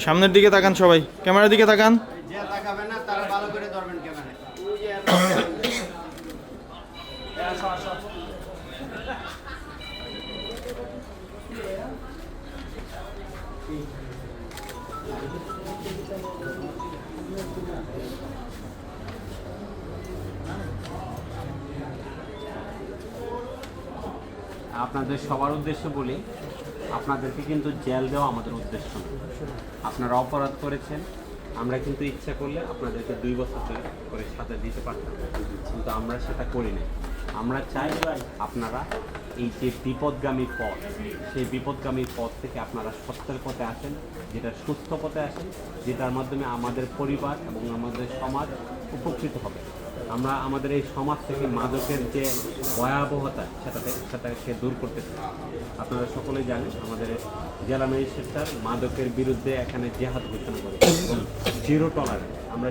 সামনের দিকে তাকান সবাই। ক্যামেরার দিকে তাকান। যে তাকাবে আপনাদের সবার উদ্দেশ্যে বলি, আপনাদেরকে কিন্তু জেল দেওয়া আমাদের উদ্দেশ্য আপনারা অপরাধ করেছেন, আমরা কিন্তু ইচ্ছা করলে আপনাদেরকে দুই বছর করে সাজা দিতে পারতাম, কিন্তু আমরা সেটা করি না আমরা চাই আপনারা এই যে বিপদগামী পথ, সেই বিপদগামী পথ থেকে আপনারা সত্যের পথে আসেন, যেটা সুস্থ পথে আসেন, যেটার মাধ্যমে আমাদের পরিবার এবং আমাদের সমাজ উপকৃত হবে। আমরা আমাদের এই সমাজ থেকে মাদকের যে ভয়াবহতা, সেটাতে সেটাকে দূর করতে চাই। আপনারা সকলেই জানেন, আমাদের জেলা ম্যাজিস্ট্রেট মাদকের বিরুদ্ধে এখানে জেহাদ ঘোষণা করে এবং জিরো টলারেন্স আমরা